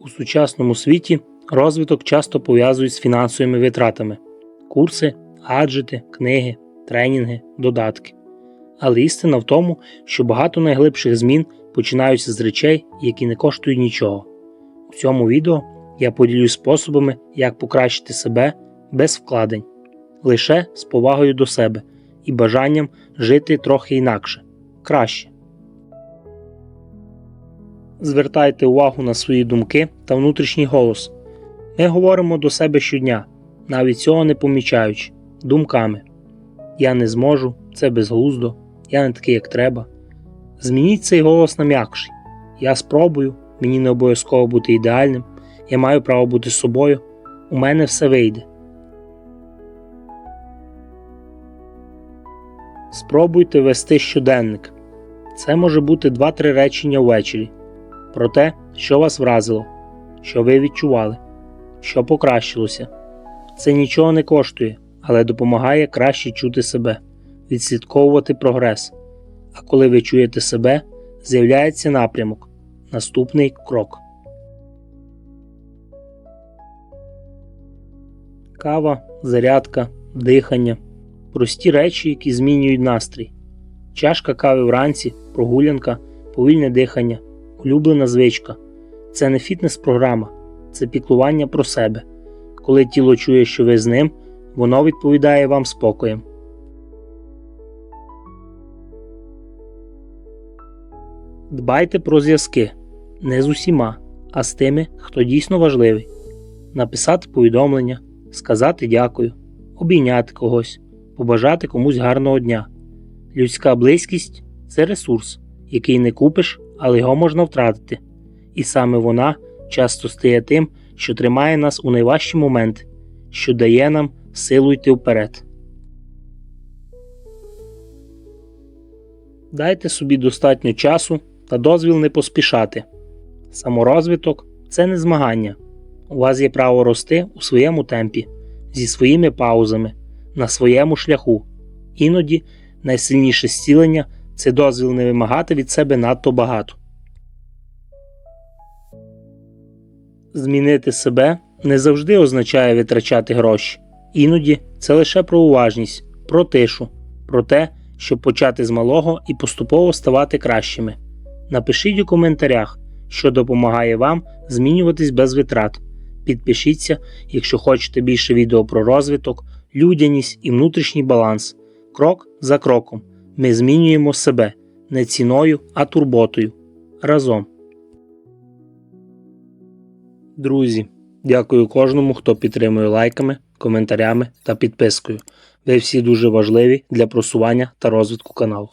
У сучасному світі розвиток часто пов'язують з фінансовими витратами: курси, гаджети, книги, тренінги, додатки. Але істина в тому, що багато найглибших змін починаються з речей, які не коштують нічого. У цьому відео я поділюсь способами, як покращити себе без вкладень, лише з повагою до себе і бажанням жити трохи інакше, краще. Звертайте увагу на свої думки та внутрішній голос. Ми говоримо до себе щодня, навіть цього не помічаючи, думками. Я не зможу, це безглуздо, я не такий, як треба. Змініть цей голос на м'якший. Я спробую, мені не обов'язково бути ідеальним, я маю право бути собою, у мене все вийде. Спробуйте вести щоденник. Це може бути 2-3 речення ввечері про те, що вас вразило, що ви відчували, що покращилося. Це нічого не коштує, але допомагає краще чути себе, відслідковувати прогрес. А коли ви чуєте себе, з'являється напрямок, наступний крок. Кава, зарядка, дихання прості речі, які змінюють настрій. Чашка кави вранці, прогулянка, повільне дихання, улюблена звичка. Це не фітнес-програма, це піклування про себе. Коли тіло чує, що ви з ним, воно відповідає вам спокоєм. Дбайте про зв'язки не з усіма, а з тими, хто дійсно важливий. Написати повідомлення, сказати дякую, обійняти когось, побажати комусь гарного дня. Людська близькість це ресурс, який не купиш, але його можна втратити. І саме вона часто стає тим, що тримає нас у найважчі моменти, що дає нам силу йти вперед. Дайте собі достатньо часу та дозвіл не поспішати. Саморозвиток це не змагання. У вас є право рости у своєму темпі, зі своїми паузами, на своєму шляху. Іноді найсильніше зцілення це дозвіл не вимагати від себе надто багато. Змінити себе не завжди означає витрачати гроші. Іноді це лише про уважність, про тишу, про те, щоб почати з малого і поступово ставати кращими. Напишіть у коментарях, що допомагає вам змінюватись без витрат. Підпишіться, якщо хочете більше відео про розвиток, людяність і внутрішній баланс. Крок за кроком ми змінюємо себе не ціною, а турботою. Разом. Друзі, дякую кожному, хто підтримує лайками, коментарями та підпискою. Ви всі дуже важливі для просування та розвитку каналу.